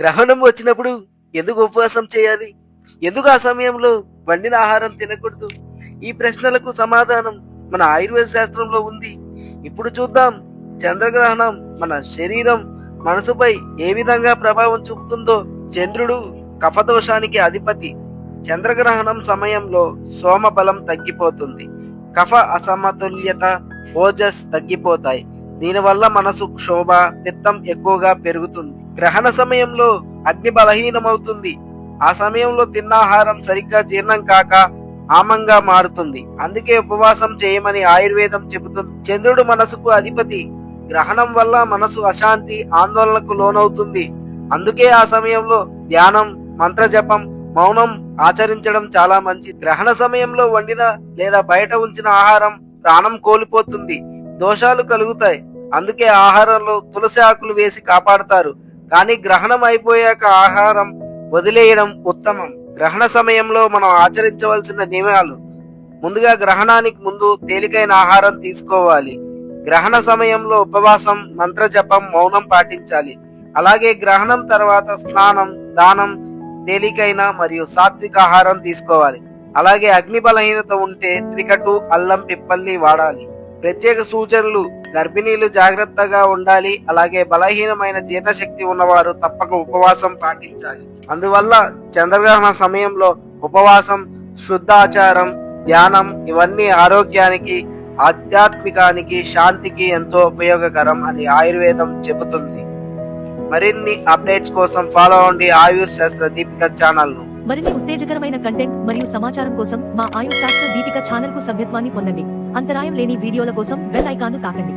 గ్రహణం వచ్చినప్పుడు ఎందుకు ఉపవాసం చేయాలి? ఎందుకు ఆ సమయంలో వండిన ఆహారం తినకూడదు? ఈ ప్రశ్నలకు సమాధానం మన ఆయుర్వేద శాస్త్రంలో ఉంది. ఇప్పుడు చూద్దాం చంద్రగ్రహణం మన శరీరం మనసుపై ఏ విధంగా ప్రభావం చూపుతుందో. చంద్రుడు కఫదోషానికి అధిపతి. చంద్రగ్రహణం సమయంలో సోమ బలం తగ్గిపోతుంది. కఫ అసమతుల్యత ఓజస్ తగ్గిపోతాయి. దీనివల్ల మనసు క్షోభ పిత్తం ఎక్కువగా పెరుగుతుంది. గ్రహణ సమయంలో అగ్ని బలహీనమవుతుంది. ఆ సమయంలో తిన్న ఆహారం సరిగ్గా జీర్ణం కాక ఆమంగా మారుతుంది. అందుకే ఉపవాసం చేయమని ఆయుర్వేదం చెబుతుంది. చంద్రుడు మనసుకు అధిపతి. గ్రహణం వల్ల మనసు అశాంతి ఆందోళనకు లోనవుతుంది. అందుకే ఆ సమయంలో ధ్యానం మంత్రజపం మౌనం ఆచరించడం చాలా మంచిది. గ్రహణ సమయంలో వండిన లేదా బయట ఉంచిన ఆహారం ప్రాణం కోల్పోతుంది. దోషాలు కలుగుతాయి. అందుకే ఆహారంలో తులసి ఆకులు వేసి కాపాడతారు. కానీ గ్రహణం అయిపోయాక ఆహారం వదిలేయడం ఉత్తమం. గ్రహణ సమయంలో మనం ఆచరించవలసిన నియమాలు. ముందుగా గ్రహణానికి ముందు తేలికైన ఆహారం తీసుకోవాలి. గ్రహణ సమయంలో ఉపవాసం మంత్రజపం మౌనం పాటించాలి. అలాగే గ్రహణం తర్వాత స్నానం దానం తేలికైన మరియు సాత్విక ఆహారం తీసుకోవాలి. అలాగే అగ్ని బలహీనత ఉంటే త్రికటు అల్లం పిప్పల్ని వాడాలి. ప్రత్యేక సూచనలు గర్భిణీలు జాగ్రత్తగా ఉండాలి. అలాగే బలహీనమైన జీర్ణశక్తి ఉన్నవారు తప్పక ఉపవాసం పాటించాలి. అందువల్ల చంద్రగ్రహణ సమయంలో ఉపవాసం శుద్ధాచారం ధ్యానం ఇవన్నీ ఆరోగ్యానికి ఆధ్యాత్మికానికి శాంతికి ఎంతో ఉపయోగకరం అని ఆయుర్వేదం చెబుతుంది. మరిన్ని అప్డేట్స్ కోసం ఫాలో అవ్వండి ఆయుర్ శాస్త్ర దీపిక ఛానల్ను మరిన్ని ఉత్తేజకరమైన కంటెంట్ మరియు సమాచారం కోసం మా ఆయుష్ శాస్త్ర దీపిక ఛానల్కు సభ్యత్వాన్ని పొందండి. అంతరాయం లేని వీడియోల కోసం బెల్ ఐకాన్ను తాకండి.